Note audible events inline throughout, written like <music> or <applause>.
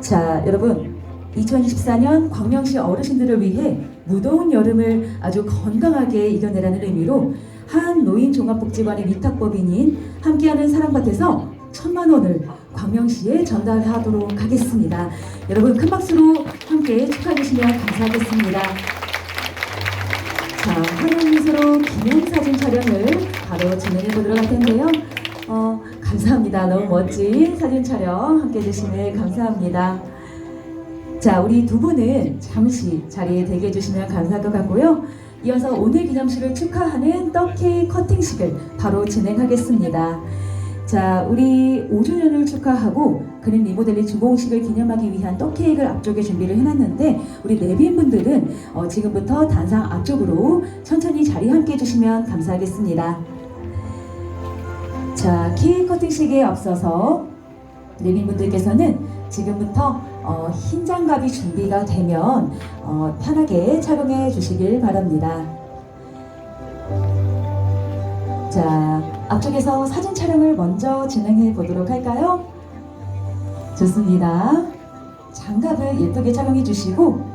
자, 여러분. 2024년 광명시 어르신들을 위해 무더운 여름을 아주 건강하게 이겨내라는 의미로 한 노인 종합복지관의 위탁법인인 함께하는 사랑밭에서 천만 원을 광명시에 전달하도록 하겠습니다. 여러분 큰 박수로 함께 축하해 주시면 감사하겠습니다. 자, 환영 미소로 기념사진 촬영을 바로 진행해 보도록 할 텐데요. 어, 감사합니다. 너무 멋진 사진 촬영 함께 해주시네 감사합니다. 자, 우리 두 분은 잠시 자리에 대기해 주시면 감사할 것 같고요. 이어서 오늘 기념식을 축하하는 떡케이크 커팅식을 바로 진행하겠습니다. 자, 우리 5주년을 축하하고 그림 리모델링 주공식을 기념하기 위한 떡케이크를 앞쪽에 준비를 해놨는데 우리 내빈 분들은 어, 지금부터 단상 앞쪽으로 천천히 자리 함께 해주시면 감사하겠습니다. 자, 케이크 커팅식에 앞서서 내빈분들께서는 지금부터 어, 흰 장갑이 준비가 되면 어, 편하게 촬영해 주시길 바랍니다. 자, 앞쪽에서 사진 촬영을 먼저 진행해 보도록 할까요? 좋습니다. 장갑을 예쁘게 촬영해 주시고,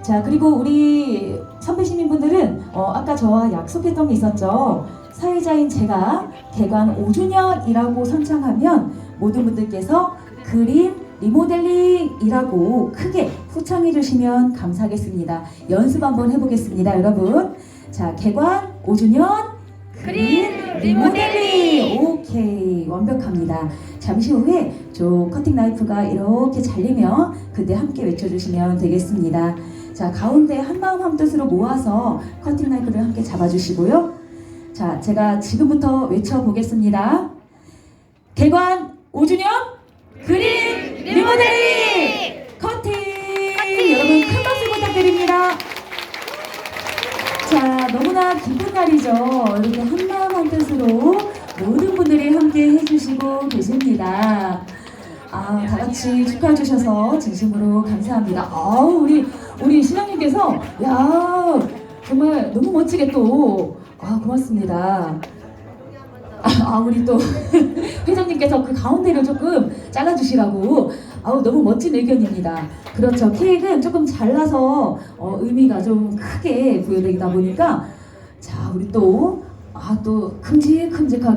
자, 그리고 우리 선배 시민분들은 어, 아까 저와 약속했던 게 있었죠. 사회자인 제가 개관 5주년이라고 선창하면 모든 분들께서 그림 리모델링이라고 크게 후창해 주시면 감사하겠습니다. 연습 한번 해보겠습니다, 여러분. 자, 개관 5주년 그림 리모델링 오케이 완벽합니다. 잠시 후에 저 커팅 나이프가 이렇게 잘리면 그때 함께 외쳐주시면 되겠습니다. 자 가운데 한 마음 한 뜻으로 모아서 커팅 나이프를 함께 잡아주시고요. 자 제가 지금부터 외쳐보겠습니다. 개관 5주년 그림 리모델링 커팅 여러분 큰 박수 부탁드립니다. 자, 너무나 기쁜 날이죠. 이렇게 한마음 한뜻으로 모든 분들이 함께 해주시고 계십니다. 아, 다 같이 축하해 주셔서 진심으로 감사합니다. 아우, 우리, 우리 신랑님께서, 야, 정말 너무 멋지게 또, 아, 고맙습니다. 아, 아, 우리 또 <laughs> 회장님께서 그 가운데를 조금 잘라주시라고. 아우 너무 멋진 의견입니다. 그렇죠. 케이크는 조금 잘라서 어, 의미가 좀 크게 부여되다 보니까 자 우리 또 아 또 큼직큼직하게